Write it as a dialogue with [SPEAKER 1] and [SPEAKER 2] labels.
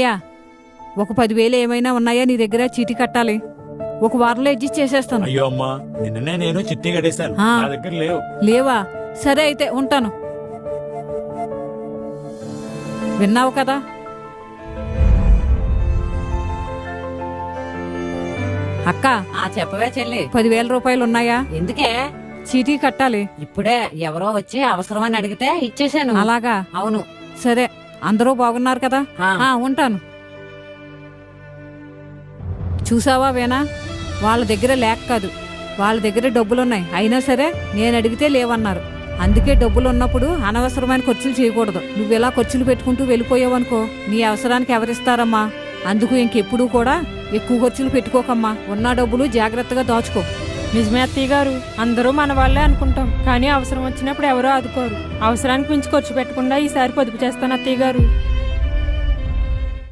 [SPEAKER 1] అయ్యా ఒక పదివేలు ఏమైనా ఉన్నాయా నీ దగ్గర? చీటీ కట్టాలి. ఒక వారంలో అడ్జస్ట్ చేసేస్తాను.
[SPEAKER 2] అయ్యో అమ్మా నిన్ననే నేను చిట్టి కట్టేశాను.
[SPEAKER 1] ఆ.
[SPEAKER 2] నా దగ్గర లేవు.
[SPEAKER 1] లేవా? సరే అయితే ఉంటాను. విన్నావు కదా? అక్క
[SPEAKER 3] ఆ చెప్పవే చెల్లి.
[SPEAKER 1] పదివేల రూపాయలు ఉన్నాయా?
[SPEAKER 3] ఎందుకే?
[SPEAKER 1] చీటీ కట్టాలి.
[SPEAKER 3] ఇప్పుడే ఎవరో వచ్చి అవసరమని అడిగితే ఇచ్చేసాను
[SPEAKER 1] అలాగా?
[SPEAKER 3] అవును.
[SPEAKER 1] సరే. అందరూ బాగున్నారు కదా?
[SPEAKER 3] ఆ.
[SPEAKER 1] ఉంటాను. చూసావా వేనా వాళ్ళ దగ్గర లేక కాదు. వాళ్ళ దగ్గర డబ్బులున్నాయి. అయినా సరే నేను అడిగితే లేవన్నారు. అందుకే డబ్బులు ఉన్నప్పుడు అనవసరమైన ఖర్చులు చేయకూడదు. నువ్వు ఇలా ఖర్చులు పెట్టుకుంటూ వెళ్ళిపోయావనుకో నీ అవసరానికి ఎవరిస్తారమ్మా? అందుకు ఇంకెప్పుడు కూడా ఎక్కువ ఖర్చులు పెట్టుకోకమ్మా. ఉన్న డబ్బులు జాగ్రత్తగా దాచుకో.
[SPEAKER 4] నిజమే అత్తయ్య గారు అందరూ మన వాళ్ళే అనుకుంటాం. కానీ అవసరం వచ్చినప్పుడు ఎవరో ఆదుకోరు. అవసరానికి మించి ఖర్చు పెట్టకుండా ఈసారి పొదుపు చేస్తాను అత్తయ్య గారు.